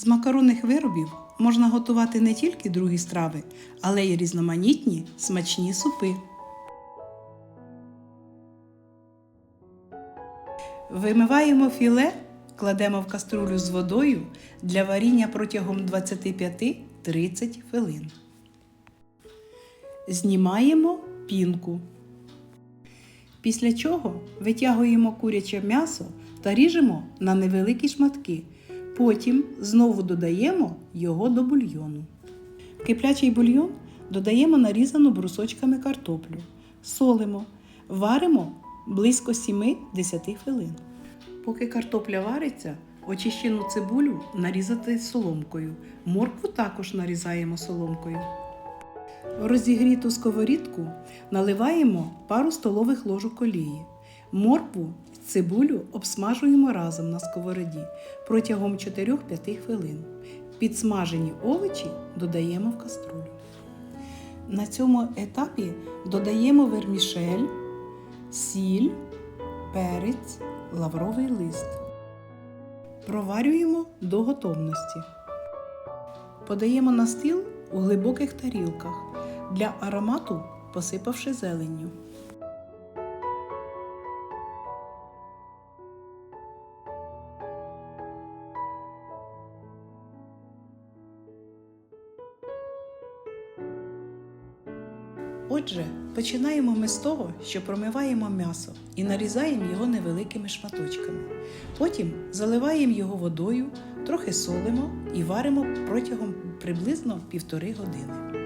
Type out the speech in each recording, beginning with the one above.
З макаронних виробів можна готувати не тільки другі страви, але й різноманітні смачні супи. Вимиваємо філе, кладемо в каструлю з водою для варіння протягом 25-30 хвилин. Знімаємо пінку. Після чого витягуємо куряче м'ясо та ріжемо на невеликі шматки. Потім знову додаємо його до бульйону. Киплячий бульйон додаємо нарізану брусочками картоплю, солимо, варимо близько 7-10 хвилин. Поки картопля вариться, очищену цибулю нарізати соломкою. Моркву також нарізаємо соломкою. В розігріту сковорідку наливаємо пару столових ложок олії. Моркву цибулю обсмажуємо разом на сковороді протягом 4-5 хвилин. Підсмажені овочі додаємо в каструлю. На цьому етапі додаємо вермішель, сіль, перець, лавровий лист. Проварюємо до готовності. Подаємо на стіл у глибоких тарілках для аромату, посипавши зеленню. Отже, починаємо ми з того, що промиваємо м'ясо і нарізаємо його невеликими шматочками. Потім заливаємо його водою, трохи солимо і варимо протягом приблизно півтори години.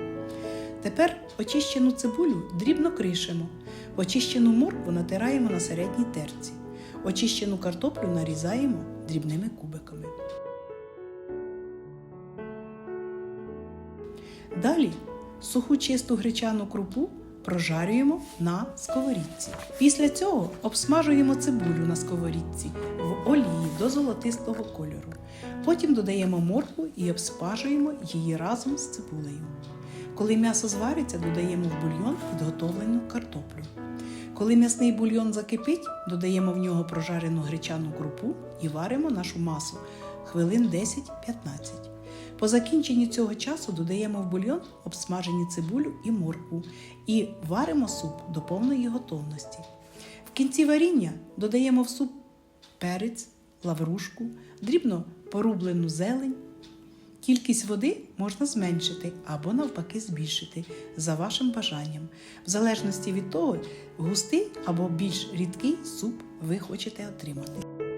Тепер очищену цибулю дрібно кришимо, очищену моркву натираємо на середній терці, очищену картоплю нарізаємо дрібними кубиками. Далі суху чисту гречану крупу прожарюємо на сковорідці. Після цього обсмажуємо цибулю на сковорідці в олії до золотистого кольору. Потім додаємо моркву і обсмажуємо її разом з цибулею. Коли м'ясо звариться, додаємо в бульйон підготовлену картоплю. Коли м'ясний бульйон закипить, додаємо в нього прожарену гречану крупу і варимо нашу масу хвилин 10-15. По закінченні цього часу додаємо в бульйон обсмажені цибулю і моркву і варимо суп до повної готовності. В кінці варіння додаємо в суп перець, лаврушку, дрібно порублену зелень. Кількість води можна зменшити або навпаки збільшити за вашим бажанням, в залежності від того, густий або більш рідкий суп ви хочете отримати.